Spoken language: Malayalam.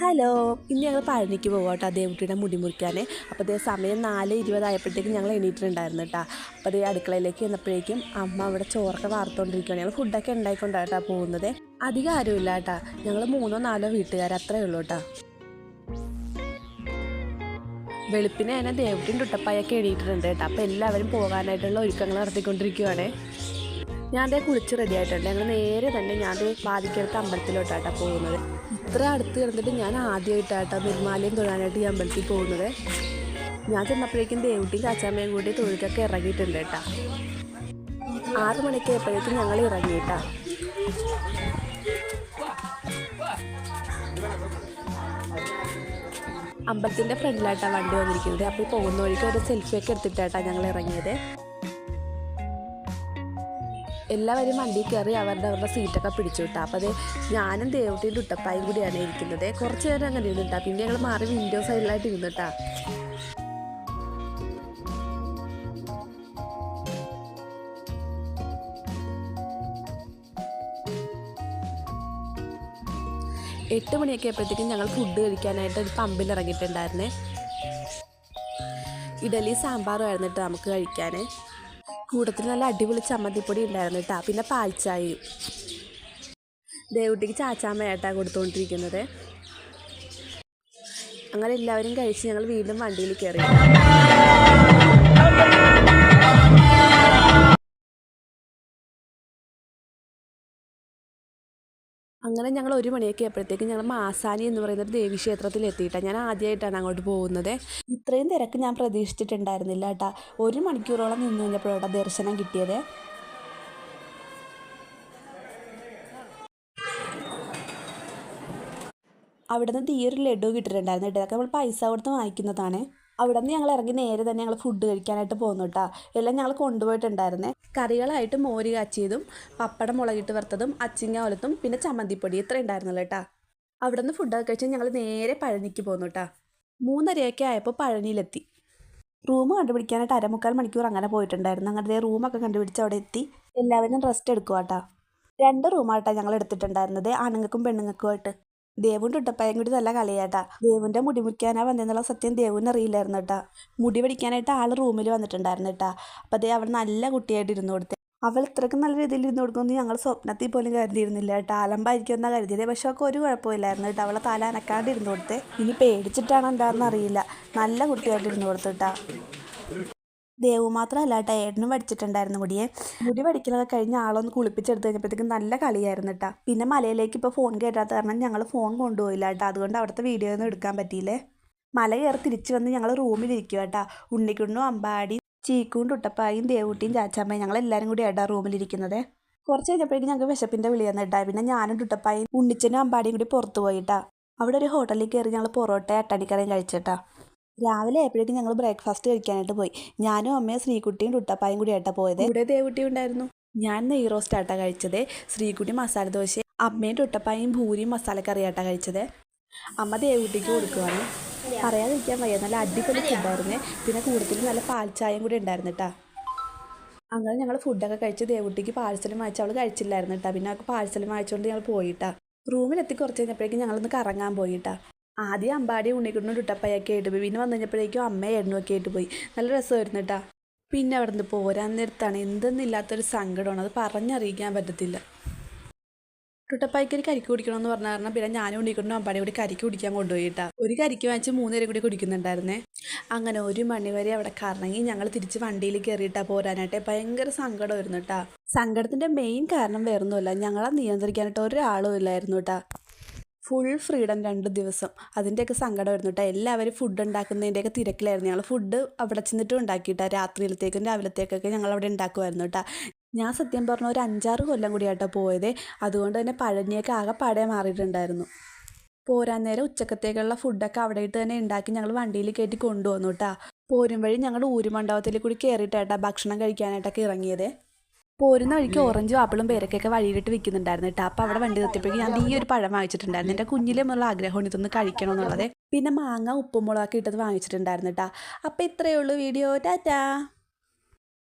ഹലോ ഇന്ന് ഞങ്ങൾ പഴനിക്ക് പോകാം കേട്ടോ ദേവുട്ടിയുടെ മുടി മുറിക്കാൻ അപ്പോൾ അതേ സമയം നാല് ഇരുപതായപ്പോഴത്തേക്കും ഞങ്ങൾ എണീറ്റിട്ടുണ്ടായിരുന്നു കേട്ടോ അപ്പോൾ അതേ അടുക്കളയിലേക്ക് വന്നപ്പോഴേക്കും അമ്മ അവിടെ ചോറൊക്കെ വാർത്തുകൊണ്ടിരിക്കുകയാണ് ഞങ്ങൾ ഫുഡൊക്കെ ഉണ്ടായിക്കൊണ്ടാണ് കേട്ടോ പോകുന്നത്. അധികം ആരുമില്ല കേട്ടോ ഞങ്ങൾ മൂന്നോ നാലോ വീട്ടുകാർ അത്രേ ഉള്ളൂ കേട്ടോ വെളുപ്പിനെ തന്നെ ദേവട്ടിന്റെ ഉട്ടപ്പായൊക്കെ എണീറ്റിട്ടുണ്ട് കേട്ടോ അപ്പോൾ എല്ലാവരും പോകാനായിട്ടുള്ള ഒരുക്കങ്ങൾ നടത്തിക്കൊണ്ടിരിക്കുവാണേ. ഞാൻ ദേ കുളിച്ച് റെഡി ആയിട്ടുണ്ട്. ഞങ്ങൾ നേരെ തന്നെ ഞാൻ ദേ വാതിക്കടുത്ത് അമ്പലത്തിലോട്ടാട്ടാ പോകുന്നത്. ഇത്ര അടുത്ത് കിടന്നിട്ട് ഞാൻ ആദ്യമായിട്ടാട്ടാ നിർമാലയം തൊഴാനായിട്ട് ഈ അമ്പലത്തിൽ പോകുന്നത്. ഞാൻ ചെന്നപ്പോഴേക്കും ദേവുട്ടിയും കാച്ചാമ്മയും കൂടി തൊഴിലൊക്കെ ഇറങ്ങിയിട്ടുണ്ട് കേട്ടാ. ആറു മണിക്ക് എപ്പോഴേക്കും ഞങ്ങൾ ഇറങ്ങിയിട്ടാ. അമ്പലത്തിന്റെ ഫ്രണ്ടിലായിട്ടാണ് വണ്ടി വന്നിരിക്കുന്നത്. അപ്പോൾ പോകുന്ന വഴിക്ക് ഒരു സെൽഫിയൊക്കെ എടുത്തിട്ടായിട്ടാണ് ഞങ്ങൾ ഇറങ്ങിയത്. എല്ലാവരും വണ്ടി കയറി അവരുടെ അവരുടെ സീറ്റൊക്കെ പിടിച്ചു വിട്ടാൽ അപ്പോൾ അത് ഞാനും ദേവട്ടിന്റെ ഉട്ടപ്പായും കൂടിയാണ് ഇരിക്കുന്നത്. കുറച്ച് നേരം അങ്ങനെ ഇരുന്നിട്ടാ പിന്നെ ഞങ്ങൾ മാറി വിൻഡോ സൈഡിലായിട്ട് ഇരുന്നിട്ടാ എട്ട് മണിയൊക്കെ ആയപ്പോഴത്തേക്കും ഞങ്ങൾ ഫുഡ് കഴിക്കാനായിട്ട് ഒരു പമ്പിൽ ഇറങ്ങിയിട്ടുണ്ടായിരുന്നേ. ഇഡലി സാമ്പാറും ആയിരുന്നു നമുക്ക് കഴിക്കാൻ കൂട്ടത്തിൽ നല്ല അടിപൊളി ചമ്മന്തിപ്പൊടി ഉണ്ടായിരുന്നു കേട്ടോ. പിന്നെ പാൽച്ചായയും ദേവുട്ടിക്ക് ചാച്ചാമ്മയായിട്ടാണ് കൊടുത്തുകൊണ്ടിരിക്കുന്നത് അങ്ങനെ എല്ലാവരും കഴിച്ച് ഞങ്ങൾ വീണ്ടും വണ്ടിയിൽ കയറി. അങ്ങനെ ഞങ്ങൾ ഒരു മണിയൊക്കെ ആയപ്പോഴത്തേക്കും ഞങ്ങൾ മാസാനി എന്ന് പറയുന്ന ഒരു ദേവി ക്ഷേത്രത്തിൽ എത്തിയിട്ടാണ് ഞാൻ ആദ്യമായിട്ടാണ് അങ്ങോട്ട് പോകുന്നത്. ഇത്രയും തിരക്ക് ഞാൻ പ്രതീക്ഷിച്ചിട്ടുണ്ടായിരുന്നില്ല കേട്ടോ. ഒരു മണിക്കൂറോളം നിന്ന് കഴിഞ്ഞപ്പോഴാണ് ദർശനം കിട്ടിയത്. അവിടെ നിന്ന് തീയൊരു ലഡു കിട്ടിയിട്ടുണ്ടായിരുന്നു കേട്ടോ. അതൊക്കെ നമ്മൾ പൈസ കൊടുത്ത് വാങ്ങിക്കുന്നതാണ്. അവിടെ നിന്ന് ഞങ്ങൾ ഇറങ്ങി നേരെ തന്നെ ഞങ്ങൾ ഫുഡ് കഴിക്കാനായിട്ട് പോകുന്നു കേട്ടോ എല്ലാം ഞങ്ങൾ കൊണ്ടുപോയിട്ടുണ്ടായിരുന്നേ. കറികളായിട്ട് മോര് കാച്ചിയതും പപ്പടം മുളകിട്ട് വറുത്തതും അച്ചിങ്ങ ഒലത്തും പിന്നെ ചമ്മന്തിപ്പൊടി ഇത്ര ഉണ്ടായിരുന്നല്ലോ കേട്ടോ അവിടെ നിന്ന് ഫുഡൊക്കെ കഴിച്ച് ഞങ്ങൾ നേരെ പഴനിക്ക് പോകുന്നു കേട്ടോ മൂന്നരയൊക്കെ ആയപ്പോൾ പഴനിയിലെത്തി. റൂം കണ്ടുപിടിക്കാനായിട്ട് അരമുക്കാൽ മണിക്കൂർ അങ്ങനെ പോയിട്ടുണ്ടായിരുന്നു. അങ്ങനത്തെ റൂമൊക്കെ കണ്ടുപിടിച്ച് അവിടെ എത്തി. എല്ലാവരും റെസ്റ്റ് എടുക്കുക കേട്ടോ രണ്ട് റൂമായിട്ടാണ് ഞങ്ങൾ എടുത്തിട്ടുണ്ടായിരുന്നത്. ആണുങ്ങൾക്കും പെണ്ണുങ്ങൾക്കുമായിട്ട്. ദേവും ടുട്ടപ്പായും കൂടി നല്ല കളിയാട്ടാ. ദേവുന്റെ മുടി മുറിക്കാനാ വന്നതെന്നുള്ള സത്യം ദേവുവിന് അറിയില്ലായിരുന്നു കേട്ടാ. മുടി പിടിക്കാനായിട്ട് ആൾ റൂമിൽ വന്നിട്ടുണ്ടായിരുന്നു കേട്ടാ. അപ്പോൾ അതേ അവൾ നല്ല കുട്ടിയായിട്ട് ഇരുന്നു കൊടുത്തേ. അവൾ ഇത്രയ്ക്ക് നല്ല രീതിയിൽ ഇരുന്ന് കൊടുക്കുമെന്ന് ഞങ്ങൾ സ്വപ്നത്തിൽ പോലും കരുതിയിരുന്നില്ല കേട്ടോ. അലമ്പായിരിക്കും എന്നാ കരുതിയത്. പക്ഷെ അവൾക്ക് ഒരു കുഴപ്പമില്ലായിരുന്നു കേട്ടോ. അവളെ തല അനക്കാണ്ട് ഇരുന്ന് കൊടുത്തേ. ഇനി പേടിച്ചിട്ടാണോ എന്താണെന്ന് അറിയില്ല. നല്ല കുട്ടിയായിട്ട് ഇരുന്ന് കൊടുത്തുട്ടാ ദേവു മാത്രമല്ല കേട്ടോ ഏട്ടനും പഠിച്ചിട്ടുണ്ടായിരുന്നു മുടിയെ. മുടി പഠിക്കലൊക്കെ കഴിഞ്ഞ് ആളൊന്ന് കുളിപ്പിച്ചെടുത്ത് കഴിഞ്ഞപ്പോഴത്തേക്കും നല്ല കളിയായിരുന്നു കേട്ടോ പിന്നെ മലയിലേക്ക് ഇപ്പോൾ ഫോൺ കയറ്റാത്ത കാരണം ഞങ്ങൾ ഫോൺ കൊണ്ടുപോയില്ല കേട്ടോ അതുകൊണ്ട് അവിടുത്തെ വീഡിയോ ഒന്നും എടുക്കാൻ പറ്റിയില്ലേ? മല കയറി തിരിച്ചു വന്ന് ഞങ്ങൾ റൂമിലിരിക്കുക കേട്ടോ ഉണ്ണിക്കുണ്ണും അമ്പാടി ചീക്കും ടുട്ടപ്പായും ദേവൂട്ടിയും ചാച്ചാമ്മയും ഞങ്ങൾ എല്ലാവരും കൂടി ഏട്ടാ റൂമിലിരിക്കുന്നത് കുറച്ച് കഴിഞ്ഞപ്പോഴേക്കും ഞങ്ങൾക്ക് വിശപ്പിന്റെ വിളി വന്നിട്ടാ പിന്നെ ഞാനും ടുട്ടപ്പായും ഉണ്ണിച്ചനും അമ്പാടിയും കൂടി പുറത്തു പോയിട്ടാ അവിടെ ഒരു ഹോട്ടലിൽ കയറി ഞങ്ങൾ പൊറോട്ട അട്ടാണിക്കറിയും കഴിച്ചിട്ടാ രാവിലെ ആയപ്പോഴേക്കും ഞങ്ങൾ ബ്രേക്ക്ഫാസ്റ്റ് കഴിക്കാനായിട്ട് പോയി. ഞാനും അമ്മയും ശ്രീകുട്ടിയും ടുട്ടപ്പായും കൂടി ആയിട്ടാ പോയത്. ഇവിടെ ദേവുട്ടി ഉണ്ടായിരുന്നു? ഞാൻ നെയ് റോസ്റ്റ് ആട്ടാ കഴിച്ചത്. ശ്രീകുട്ടി മസാല ദോശ അമ്മയും ടുട്ടപ്പായും ഭൂരിയും മസാലക്കറി ആട്ടാ കഴിച്ചത്. അമ്മ ദേവുട്ടിക്ക് കൊടുക്കുവാണ്. പറയാതിരിക്കാൻ വയ്യ. നല്ല അടിപൊളി ഫുഡായിരുന്നു പിന്നെ കൂടുതൽ നല്ല പാൽച്ചായയും കൂടി ഉണ്ടായിരുന്നു കേട്ടാ അങ്ങനെ ഞങ്ങൾ ഫുഡൊക്കെ കഴിച്ച് ദേവുട്ടിക്ക് പാഴ്സലും വായിച്ച് അവൾ കഴിച്ചില്ലായിരുന്നു കേട്ടാ പിന്നെ അവൾക്ക് പാഴ്സലും വായിച്ചുകൊണ്ട് ഞങ്ങൾ പോയിട്ടാ റൂമിലെത്തി കുറച്ച് കഴിഞ്ഞപ്പോഴേക്കും ഞങ്ങളൊന്ന് കറങ്ങാൻ പോയിട്ടാ ആദ്യം അമ്പാടി ഉണ്ണിക്കുണ്ണും ടുട്ടപ്പയൊക്കെ ആയിട്ട് പോയി. പിന്നെ വന്നു കഴിഞ്ഞപ്പോഴേക്കും അമ്മയായിരുന്നു ഒക്കെ ആയിട്ട് പോയി. നല്ല രസമായിരുന്നു കേട്ടാ. പിന്നെ അവിടെ നിന്ന് പോരാൻ നേരത്താണ് എന്തെന്നില്ലാത്തൊരു സങ്കടമാണ്. അത് പറഞ്ഞറിയിക്കാൻ പറ്റത്തില്ല. ടുട്ടപ്പായ്ക്ക് ഒരു കരിക്ക് കുടിക്കണമെന്ന് പറഞ്ഞ കാരണം പിന്നെ ഞാനും ഉണ്ണിക്കൊണ്ടും അമ്പാടി കൂടി കരിക്ക് കുടിക്കാൻ കൊണ്ടുപോയിട്ടാ ഒരു കരിക്ക് വാങ്ങിച്ച് മൂന്നുപേരും കൂടി കുടിക്കുന്നുണ്ടായിരുന്നേ. അങ്ങനെ ഒരു മണി വരെ അവിടെ കറങ്ങി ഞങ്ങൾ തിരിച്ച് വണ്ടിയിൽ കയറിയിട്ടാ പോരാനായിട്ട്. ഭയങ്കര സങ്കടമായിരുന്നു കേട്ടാ. സങ്കടത്തിന്റെ മെയിൻ കാരണം വേറൊന്നുമല്ല. ഞങ്ങളെ നിയന്ത്രിക്കാനായിട്ട് ഒരാളും ഇല്ലായിരുന്നു കേട്ടാ. ഫുൾ ഫ്രീഡം രണ്ട് ദിവസം. അതിന്റെയൊക്കെ സങ്കടമായിരുന്നു കേട്ടോ എല്ലാവരും ഫുഡ് ഉണ്ടാക്കുന്നതിന്റെയൊക്കെ തിരക്കിലായിരുന്നു. ഞങ്ങൾ ഫുഡ് അവിടെ ചെന്നിട്ടും ഉണ്ടാക്കിയിട്ടാ. രാത്രിയിലത്തേക്കും രാവിലത്തേക്കൊക്കെ ഞങ്ങൾ അവിടെ ഉണ്ടാക്കുമായിരുന്നു കേട്ടോ ഞാൻ സത്യം പറഞ്ഞ ഒരു അഞ്ചാറ് കൊല്ലം കൂടിയാട്ടോ പോയത്. അതുകൊണ്ട് തന്നെ പഴനിയൊക്കെ ആകെ പാടെ മാറിയിട്ടുണ്ടായിരുന്നു. പോരാൻ നേരം ഉച്ചക്കത്തേക്കുള്ള ഫുഡൊക്കെ അവിടെ ഇട്ട് തന്നെ ഉണ്ടാക്കി ഞങ്ങൾ വണ്ടിയിൽ കയറ്റി കൊണ്ടുവന്നു കേട്ടോ പോരും വഴി ഞങ്ങൾ ഊരുമണ്ഡപത്തിൽ കൂടി കയറിയിട്ടാട്ടാ ഭക്ഷണം കഴിക്കാനായിട്ടൊക്കെ ഇറങ്ങിയത്. പോരുന്ന വഴിക്ക് ഓറഞ്ചും ആപ്പിളും പേരക്കൊക്കെ വഴിയിലിട്ട് വിൽക്കുന്നുണ്ടായിരുന്നു കേട്ടോ. അപ്പോൾ അവിടെ വണ്ടി നിർത്തിയപ്പോഴേക്കും ഞാൻ ഈ ഒരു പഴം വാങ്ങിച്ചിട്ടുണ്ടായിരുന്നു. എന്റെ കുഞ്ഞിലെ മുതലുള്ള ആഗ്രഹമാണ് ഇതൊന്ന് കഴിക്കണം എന്നുള്ളത്. പിന്നെ മാങ്ങ ഉപ്പും മുളകൊക്കെ ഇട്ടത് വാങ്ങിച്ചിട്ടുണ്ടായിരുന്നു കേട്ടോ. അപ്പോൾ ഇത്രയേ ഉള്ളൂ വീഡിയോ. ടാറ്റാ.